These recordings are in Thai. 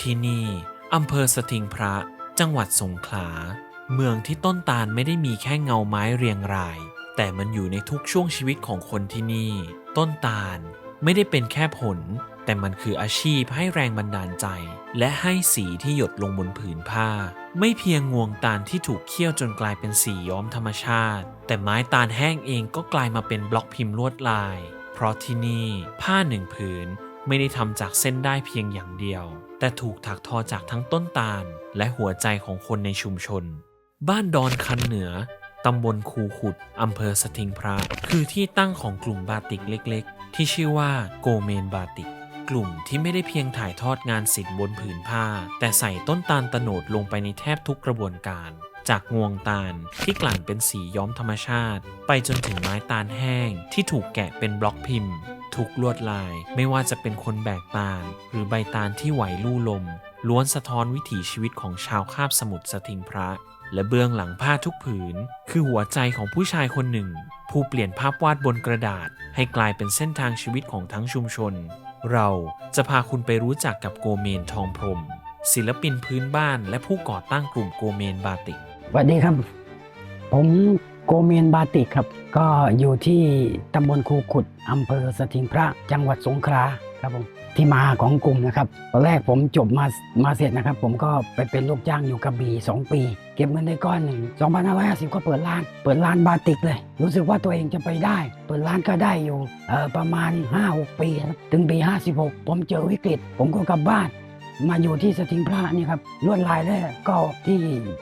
ที่นี่อำเภอสถิงพระ จังหวัดสงขลา เมืองที่ต้นตาลไม่ได้มีแค่เงาไม้เรียงราย แต่มันอยู่ในทุกช่วงชีวิตของคนที่นี่ ต้นตาลไม่ได้เป็นแค่ผล แต่มันคืออาชีพให้แรงบันดาลใจ และให้สีที่หยดลงบนผืนผ้า ไม่เพียงงวงตาลที่ถูกเคี่ยวจนกลายเป็นสีย้อมธรรมชาติ แต่ไม้ตาลแห้งเองก็กลายมาเป็นบล็อกพิมพ์ลวดลาย เพราะที่นี่ผ้าหนึ่งผืน ไม่ได้ทำจากเส้นได้เพียงอย่างเดียว แต่ถูกถักทอจากทั้งต้นตาล และหัวใจของคนในชุมชน บ้านดอนคันเหนือตำบลคูขุด อำเภอสถิงพระ คือที่ตั้งของกลุ่มบาติกเล็กๆ ที่ชื่อว่าโกเมนบาติก กลุ่มที่ไม่ได้เพียงถ่ายทอดงานศิลป์บนผืนผ้า แต่ใส่ต้นตาลตโนดลงไปในแทบทุกกระบวนการ จากงวงตาลที่กลั่นเป็นสีย้อมธรรมชาติ ไปจนถึงไม้ตาลแห้งที่ถูกแกะเป็นบล็อกพิมพ์ ทุกลวดลายไม่ว่าจะเป็นคนแบกตาล หรือใบตาลที่ไหวลู่ลม ล้วนสะท้อนวิถีชีวิตของชาวคาบสมุทรสถิงพระ และเบื้องหลังผ้าทุกผืน คือหัวใจของผู้ชายคนหนึ่ง ผู้เปลี่ยนภาพวาดบนกระดาษ ให้กลายเป็นเส้นทางชีวิตของทั้งชุมชน เราจะพาคุณไปรู้จักกับโกเมนทองพรม ศิลปินพื้นบ้านและผู้ก่อตั้งกลุ่มโกเมนบาติกสวัสดีครับ ผม โกเมียนบาติกครับ ก็อยู่ที่ตำบลคูขุดอำเภอสถิงพระจังหวัดสงขลาครับผมที่มาของกลุ่มนะครับตอนแรกผมจบมามาเสร็จนะครับ ผมก็ไปเป็นลูกจ้างอยู่กระบี่2 ปี เก็บเงินได้ก้อนหนึ่ง2550 ก็เปิดร้าน เปิดร้านบาติกเลย รู้สึกว่าตัวเองจะไปได้ เปิดร้านก็ได้อยู่ประมาณ 5-6 ปี ถึงปี 56 ผมเจอวิกฤต ผมก็กลับบ้าน มาอยู่ที่สถิงพระนี่ครับลวดลายแรกก็ที่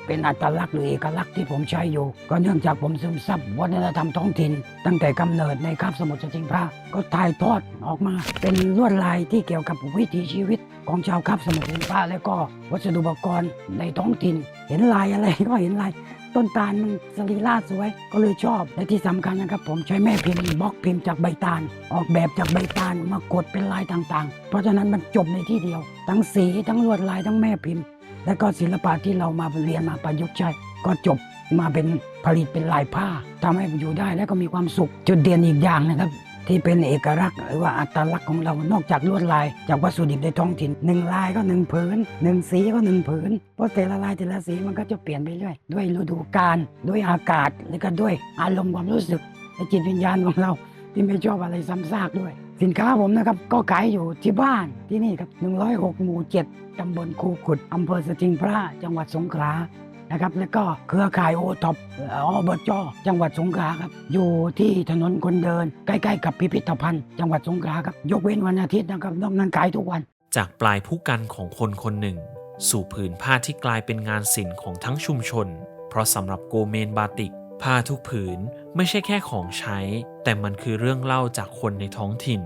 เป็นอัตลักษณ์หรือเอกลักษณ์ที่ผมใช้อยู่ ก็เนื่องจากผมซึมซับวัฒนธรรมท้องถิ่น ตั้งแต่กำเนิดในคาบสมุทรสถิงพระก็ถ่ายทอดออกมา เป็นลวดลายที่เกี่ยวกับวิถีชีวิตของชาวคาบสมุทรสถิงพระและก็วัสดุอุปกรณ์ในท้องถิ่น เห็นลายอะไรก็เห็นลาย ต้นตาลมันสรีระสวย ก็เลยชอบ และที่สำคัญนะครับผมใช้แม่พิมพ์บล็อกพิมพ์จากใบตาล ออกแบบจากใบตาลมากดเป็นลายต่างๆ เพราะฉะนั้นมันจบในที่เดียว ทั้งสีทั้งลวดลายทั้งแม่พิมพ์ และก็ศิลปะที่เรามาเรียนมาประยุกต์ใช้ก็จบมาเป็นผลิตเป็นลายผ้าทำให้อยู่ได้และก็มีความสุขจุดเด่นอีกอย่างนะครับ ที่เป็นเอกลักษณ์หรือว่าอัตลักษณ์ของเรานอกจากลวดลาย จากวัสดุดิบในท้องถิ่นหนึ่งลายก็หนึ่งผืนหนึ่งสีก็หนึ่งผืนเพราะแต่ละลายแต่ละสีมันก็จะเปลี่ยนไปเรื่อยด้วยฤดูกาลด้วยอากาศแล้วก็ด้วยอารมณ์ความรู้สึกและจิตวิญญาณของเราที่ไม่ชอบอะไรซ้ำซากด้วย สินค้าผมนะครับก็ขายอยู่ที่บ้านที่นี่ครับ106หมู่7ตำบลคูขุดอำเภอสถิงพระจังหวัดสงขลา นะครับ แล้วก็เครือข่ายโอท็อปอบจจังหวัดสงขลาครับ อยู่ที่ถนนคนเดิน ใกล้ๆ กับพิพิธภัณฑ์ จังหวัดสงขลาครับ ยกเว้นวันอาทิตย์นะครับ นอกนั้นขายทุกวัน จากปลายผู้กันของคนคนหนึ่ง สู่ผืนผ้าที่กลายเป็นงานศิลป์ของทั้งชุมชน เพราะสำหรับโกเมนบาติกผ้าทุกผืนไม่ใช่แค่ของใช้ แต่มันคือเรื่องเล่าจากคนในท้องถิ่น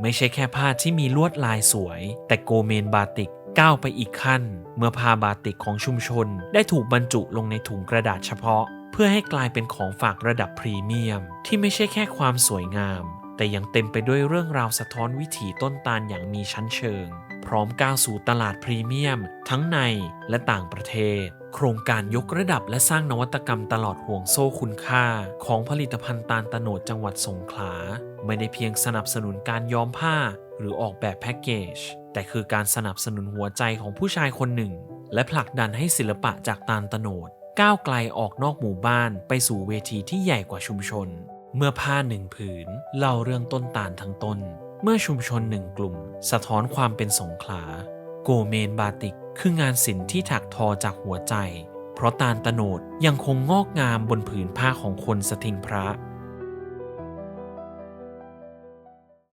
ไม่ใช่แค่ผ้าที่มีลวดลายสวย แต่โกเมนบาติก ก้าวไปอีกขั้น เมื่อผ้าบาติกของชุมชน ได้ถูกบรรจุลงในถุงกระดาษเฉพาะ เพื่อให้กลายเป็นของฝากระดับพรีเมียม ที่ไม่ใช่แค่ความสวยงาม แต่ยังเต็มไปด้วยเรื่องราวสะท้อนวิถีต้นตาลอย่างมีชั้นเชิง พร้อมก้าวสู่ตลาดพรีเมียม ทั้งในและต่างประเทศ โครงการยกระดับและสร้างนวัตกรรมตลอดห่วงโซ่คุณค่า ของผลิตภัณฑ์ตาลตโนดจังหวัดสงขลา ไม่ได้เพียงสนับสนุนการย้อมผ้า หรือออกแบบแพ็กเกจ แต่คือการสนับสนุนหัวใจของผู้ชายคนหนึ่ง และผลักดันให้ศิลปะจากตาลตโนดก้าวไกลออกนอกหมู่บ้านไปสู่เวทีที่ใหญ่กว่าชุมชน เมื่อผ้าหนึ่งผืนเล่าเรื่องต้นตาลทั้งต้น เมื่อชุมชนหนึ่งกลุ่ม สะท้อนความเป็นสงขลา โกเมนบาติก คืองานศิลป์ที่ถักทอจากหัวใจ เพราะตาลตโนดยังคงงอกงามบนผืนผ้าของคนสถิงพระ